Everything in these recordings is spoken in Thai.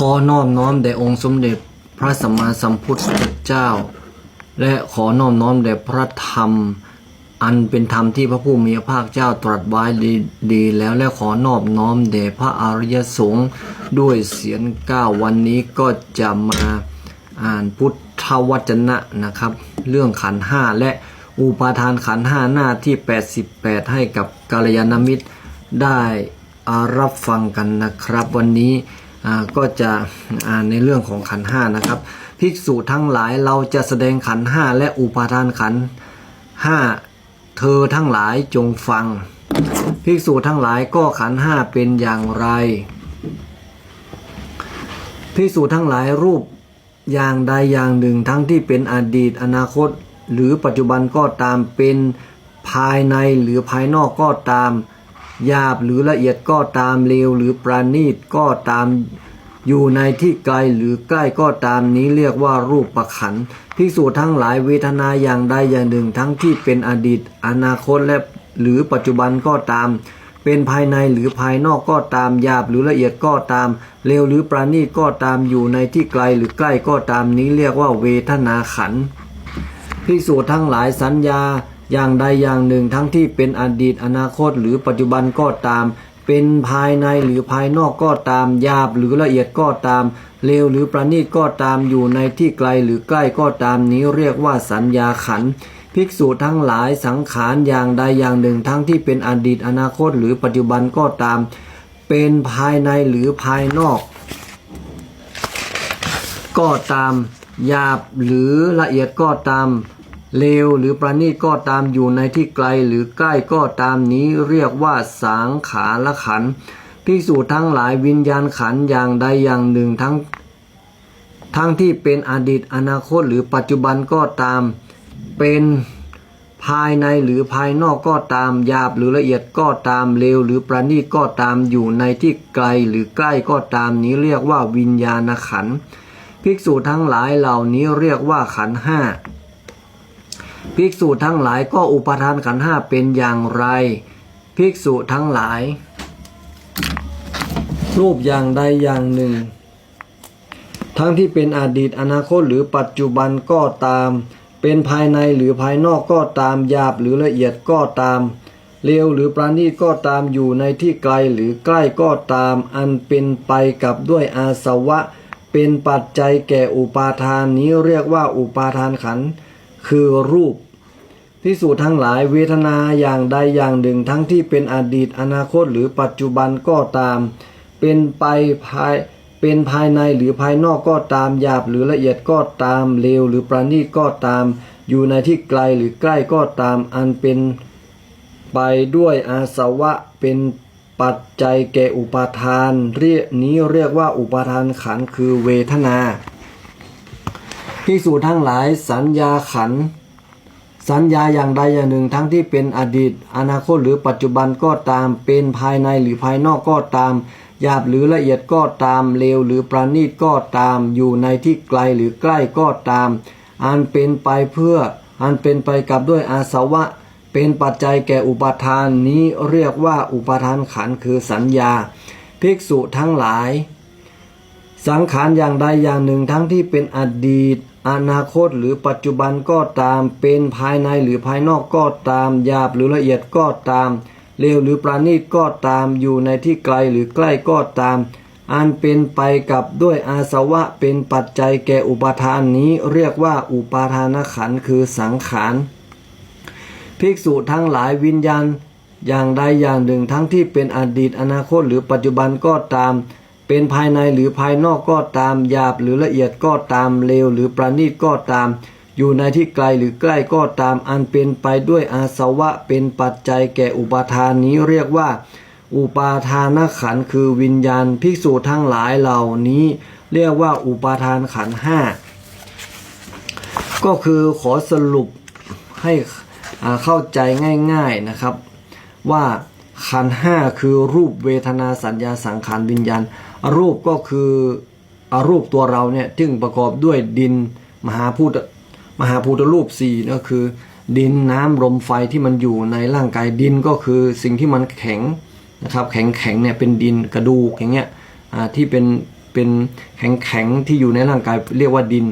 ขอนอบน้อมแด่องค์สมเด็จพระสัมมาสัมพุทธเจ้า และขอนอบน้อมแด่พระธรรม อันเป็นธรรมที่พระผู้มีพระภาคเจ้าตรัสไว้ดีดีแล้วและขอนอบน้อมแด่พระอริยสงฆ์ด้วยเสียงก้าววันนี้ก็จะมาอ่านพุทธวจนะนะครับ เรื่องขันห้าและอุปาทานขันห้าหน้าที่ 88 ให้กับกัลยาณมิตรได้อารับฟังกันนะครับ วันนี้ ก็จะในเรื่องของขันห้านะครับ ภิกษุทั้งหลายเราจะแสดงขันห้าและอุปาทานขันห้าเธอทั้งหลายจงฟัง ภิกษุทั้งหลายก็ขันห้าเป็นอย่างไร ภิกษุทั้งหลายรูปอย่างใดอย่างหนึ่งทั้งที่เป็นอดีตอนาคต หรือปัจจุบันก็ตามเป็นภายในหรือภายนอกก็ตาม หยาบหรือละเอียดก็ตามเลวหรือประณีตก็ตามอยู่ในที่ไกลหรือใกล้ก็ตามนี้เรียกว่ารูปประขันธ์ภิกษุทั้งหลายเวทนาอย่างใดอย่างหนึ่งทั้งที่เป็นอดีต อนาคตและหรือปัจจุบันก็ตาม เป็นภายในหรือภายนอกก็ตามหยาบหรือละเอียดก็ตามเลวหรือประณีตก็ตามอยู่ในที่ไกลหรือใกล้ก็ตามนี้เรียกว่าเวทนาขันธ์ภิกษุทั้งหลายสัญญา อย่างใดอย่างหนึ่งทั้งที่เป็นอดีตอนาคตหรือปัจจุบันก็ตาม เป็นภายในหรือภายนอกก็ตามหยาบหรือละเอียดก็ตามเลวหรือประณีตก็ตามอยู่ในที่ไกลหรือใกล้ก็ตามนี้เรียกว่าสัญญาขันภิกษุทั้งหลายสังขารอย่างใดอย่างหนึ่งทั้งที่เป็นอดีตอนาคตหรือปัจจุบันก็ตาม เป็นภายในหรือภายนอก ก็ตามหยาบหรือละเอียดก็ตาม เลวหรือประณีตก็ตามอยู่ในที่ไกลหรือใกล้ก็ตามนี้เรียกว่าสังขารขันธ์ภิกษุทั้งหลายวิญญาณขันอย่างใดอย่างหนึ่งทั้งทั้งที่เป็นอดีตอนาคตหรือปัจจุบันก็ตาม เป็นภายในหรือภายนอกก็ตามหยาบหรือละเอียดก็ตามเลวหรือประณีตก็ตามอยู่ในที่ไกลหรือใกล้ก็ตามนี้เรียกว่าวิญญาณขัน ภิกษุทั้งหลายเหล่านี้เรียกว่าขันห้า ภิกษุทั้งหลายก็อุปทานขันห้าเป็นอย่างไร ภิกษุทั้งหลาย รูปอย่างใดอย่างหนึ่ง ทั้งที่เป็นอดีตอนาคตหรือปัจจุบันก็ตาม เป็นภายในหรือภายนอกก็ตามหยาบหรือละเอียดก็ตามเลวหรือประณีตก็ตามอยู่ในที่ไกลหรือใกล้ก็ตาม อันเป็นไปกับด้วยอาสวะ เป็นปัจจัยแก่อุปาทานนี้เรียกว่าอุปาทานขันธ์ คือรูปพิสูจน์ทั้งหลายเวทนาอย่างใดอย่างหนึ่ง ทั้งที่เป็นอดีตอนาคตหรือปัจจุบันก็ตาม เป็นไปภายเป็นภายในหรือภายนอกก็ตามหยาบหรือละเอียดก็ตามเลวหรือประณีตก็ตาม อยู่ในที่ไกลหรือใกล้ก็ตามอันเป็นไปด้วยอาสวะเป็นปัจจัยแก่อุปาทาน เรียกนี้เรียกว่าอุปาทานขันคือเวทนา พิสูจทั้งหลายสัญญาขัน สัญญาอย่างใดอย่างหนึ่งทั้งที่เป็นอดีต อนาคตหรือปัจจุบันก็ตามเป็นภายในหรือภายนอกก็ตามหยาบหรือละเอียดก็ตามเลวหรือประณีตก็ตาม อยู่ในที่ไกลหรือใกล้ก็ตาม อันเป็นไปเพื่อ อันเป็นไปกับด้วยอาสวะ เป็นปัจจัยแก่อุปาทานนี้เรียกว่าอุปาทานขันคือสัญญา ภิกษุทั้งหลาย สังขารอย่างใดอย่างหนึ่งทั้งที่เป็นอดีต อนาคตหรือปัจจุบันก็ตามเป็นภายในหรือภายนอกก็ตามหยาบหรือละเอียดก็ตามเลวหรือประณีตก็ตามอยู่ในที่ไกลหรือใกล้ก็ตาม อันเป็นไปกับด้วยอาสวะเป็นปัจจัยแก่อุปาทานนี้เรียกว่าอุปาทานขันคือสังขารภิกษุทั้งหลายวิญญาณ อย่างใดอย่างหนึ่งทั้งที่เป็นอดีตอนาคตหรือปัจจุบันก็ตาม เป็นภายในหรือภายนอกก็ตามหยาบหรือละเอียดก็ตามเลวหรือประณีตก็ตาม อยู่ในที่ไกลหรือใกล้ก็ตามอันเป็นไปด้วยอาสวะเป็นปัจจัยแก่อุปาทานนี้เรียกว่า อุปาทานขันคือวิญญาณภิกษุทั้งหลายเหล่านี้ เรียกว่าอุปาทานขันห้าก็คือขอสรุปให้เข้าใจง่าย ๆนะครับ ว่าขันห้าคือรูปเวทนาสัญญาสังขารวิญญาณ รูปก็คืออารูปตัวเราเนี่ยซึ่งประกอบด้วยดินมหาพูตมหาภูตรูปสี่ก็คือ ดินน้ำลมไฟที่มันอยู่ในร่างกายดินก็คือสิ่งที่มันแข็งนะครับแข็งแข็งเนี่ยเป็นดินกระดูกอย่างเงี้ยที่เป็นเป็นแข็งๆที่อยู่ในร่างกายเรียกว่าดิน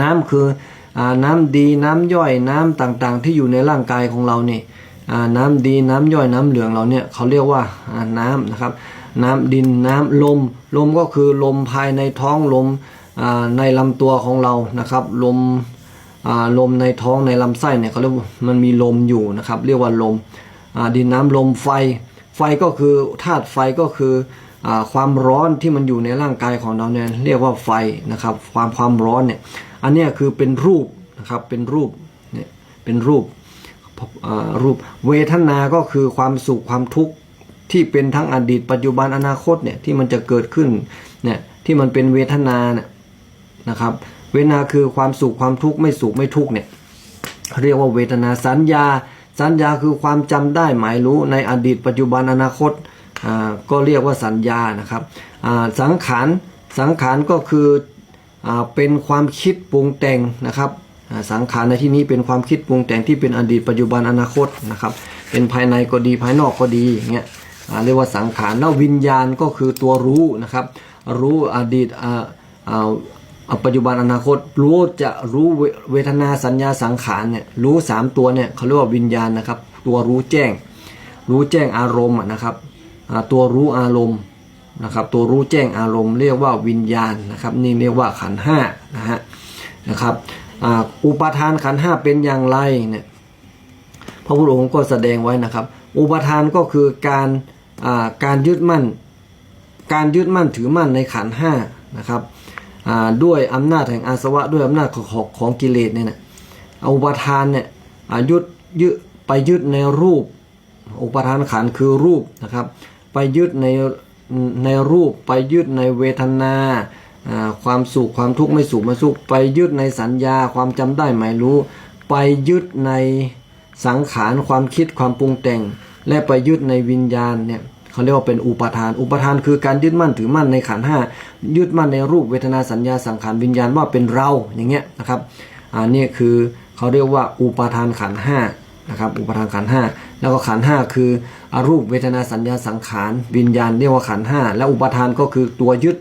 น้ำคืออน้ำดีน้ำย่อยน้ำต่างๆ ที่อยู่ในร่างกายของเราเนี่ยน้ำดีน้ำย่อยน้ำเหลืองเราเนี่ยเขาเรียกว่าอ่าน้ำนะครับ น้ำดินน้ำลม ลมก็คือลมภายในท้องลมในลำตัวของเรานะครับ ลมลมในท้องในลำไส้เนี่ยเขาเรียกว่ามันมีลมอยู่นะครับ เรียกว่าลมาดินน้ำลมไฟ ไฟก็คือธาตุไฟก็คืออความร้อนที่มันอยู่ในร่างกายของเราเนี่ยเรียกว่าไฟนะครับ ความความร้อนเนี่ยอันนี้คือเป็นรูปนะครับเป็นรูปเนี่ยเป็นรูปรูปเวทนาก็คือความสุขความทุกข์ ที่เป็นทั้งอดีต ปัจจุบันอนาคตเนี่ยที่มันจะเกิดขึ้นเนี่ยที่มันเป็นเวทนาเนี่ยนะครับ เวทนาคือความสุขความทุกข์ไม่สุขไม่ทุกข์เนี่ยเรียกว่าเวทนาสัญญา สัญญาคือความจำได้หมายรู้ในอดีต ปัจจุบันอนาคตอ่าก็เรียกว่าสัญญานะครับอ่าสังขารสังขารก็คืออาเป็นความคิดปรุงแต่งนะครับอ่าสังขารในที่นี้เป็นความคิดปรุงแต่งที่เป็นอดีตปัจจุบันอนาคตนะครับ เป็นภายในก็ดีภายนอกก็ดีอย่างเงี้ย เรียกว่าสังขารแล้ววิญญาณก็คือตัวรู้นะครับ รู้อดีตอ่าอ่าเอาปัจจุบันอนาคตรู้จะรู้เวเวทนาสัญญาสังขารเนี่ยรู้สามตัวเนี่ยเขาเรียกว่าวิญญาณนะครับ ตัวรู้แจ้ง รู้แจ้งอารมณ์นะครับตัวรู้อารมณ์นะครับ ตัวรู้แจ้งอารมณ์เรียกว่าวิญญาณนะครับ นี่เรียกว่าขันห้านะฮะนะครับอุปทานขันห้าเป็นอย่างไรเนี่ยพระพุทธองค์ก็แสดงไว้นะครับ อุปทานก็คือการ การยึดมั่น การยึดมั่นถือมั่นในขันห้านะครับด้วยอำนาจแห่งอาสวะด้วยอำนาจของของของกิเลสเนี่ยนะอุปทานเนี่ยยึดยึดไปยึดในรูป อุปทานขันคือรูปนะครับ ไปยึดในในรูปไปยึดในเวทนาความสุขความทุกข์ไม่สุขไม่สุขไปยึดในสัญญาความจำได้หมายรู้ ไปยึดในสังขารความคิดความปรุงแต่ง และไปยึดในวิญญาณเนี่ยเขาเรียกว่าเป็นอุปทาน อุปทานคือการยึดมั่นถือมั่นในขันห้ายึดมั่นในรูปเวทนาสัญญาสังขารวิญญาณว่าเป็นเราอย่างเงี้ยนะครับอันนี้คือเขาเรียกว่าอุปทานขันห้านะครับอุปทานขันห้าแล้วก็ขันห้าคืออรูปเวทนาสัญญาสังขารวิญญาณเรียกว่าขันห้าและอุปทานก็คือตัวยึด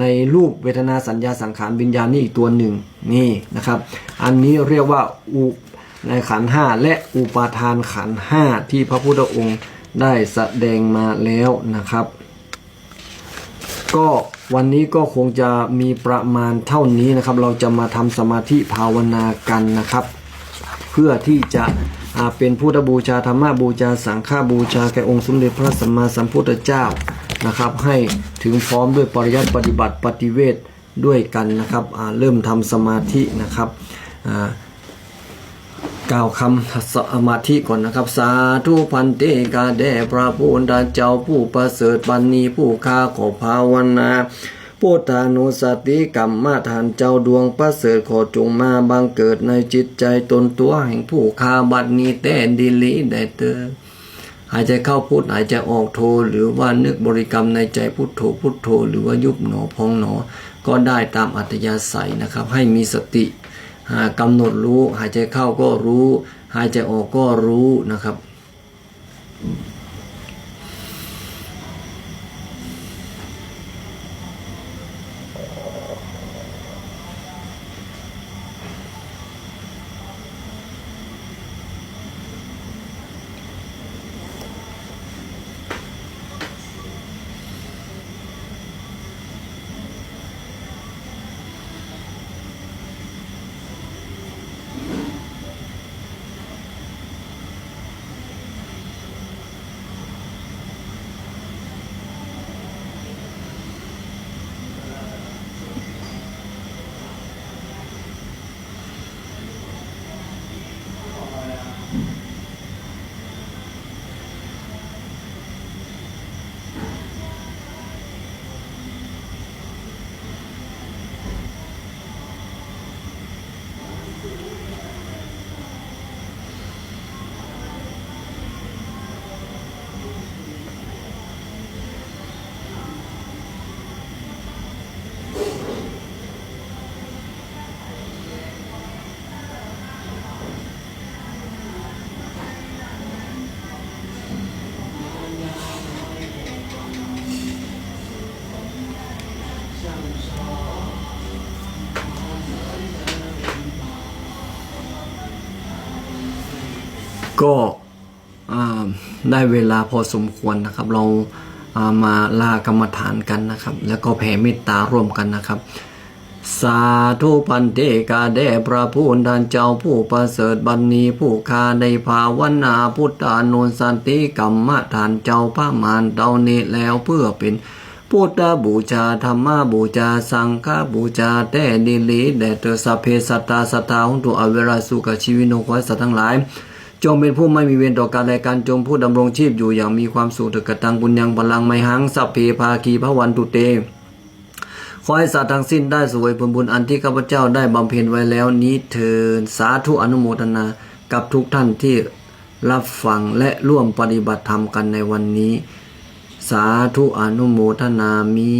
ในรูปเวทนาสัญญาสังขารวิญญาณนี่อีกตัวหนึ่งนี่นะครับ อันนี้เรียกว่าอุ ในขันห้าและอุปาทานขันห้าที่พระพุทธองค์ได้แสดงมาแล้วนะครับ ก็วันนี้ก็คงจะมีประมาณเท่านี้นะครับ เราจะมาทำสมาธิภาวนากันนะครับ เพื่อที่จะเป็นพุทธบูชาธรรมบูชาสังฆบูชาแก่องค์สมเด็จพระสัมมาสัมพุทธเจ้านะครับ ให้ถึงพร้อมด้วยปริยัติปฏิบัติปฏิเวทด้วยกันนะครับเริ่มทำสมาธินะครับอ่า กล่าวคำสมาธิก่อนนะครับ สาธุพันเตกาแด่พระพุทธเจ้าผู้ประเสริฐบันนีผู้ข้าขอภาวนาพุทธานุสติกรรมมาทานเจ้าดวงประเสริฐขอจงมาบังเกิดในจิตใจตนตัวแห่งผู้ข้าบัดนี้แต่ดิลีได้เตอหายใจเข้าพุทหายใจออกโทหรือว่านึกบริกรรมในใจพุทโธพุทโธ หรือว่ายุบหนอพองหนอ ก็ได้ตามอัธยาศัยนะครับ ให้มีสติ กำหนดรู้ หายใจเข้าก็รู้ หายใจออกก็รู้นะครับ ก็ได้เวลาพอสมควรนะครับ เราามาลากรรมฐานกันนะครับ แล้วก็แผ่เมตตาร่วมกันนะครับ สาธุพันเตกาแด่พระผู้ดันเจ้าผู้ประเสริฐบันนีผู้คาในภาวนาพุทธานุสันติกรรมฐานเจ้าพระมารเตานีแล้วเพื่อเป็นพุทธบูชาธรรมบูชาสังฆบูชาแต่ดิลีแด่เตอสัพเพสัตตาสัตตาของตัวอเวราสุกชีวิโนขอให้สัตทั้งหลาย จงเป็นผู้ไม่มีเวรต่อการและการจงผู้ดำรงชีพอยู่อย่างมีความสุขเถิดกตังบุญยังพลังไม่หังสัพเพภาคีพระวันตุเตขอให้สัตว์ทั้งสิ้นได้สวยผลบุญอันที่ข้าพเจ้าได้บำเพ็ญไว้แล้วนี้เถิดสาธุอนุโมทนากับทุกท่านที่รับฟังและร่วมปฏิบัติธรรมกันในวันนี้ สาธุอนุโมทนามี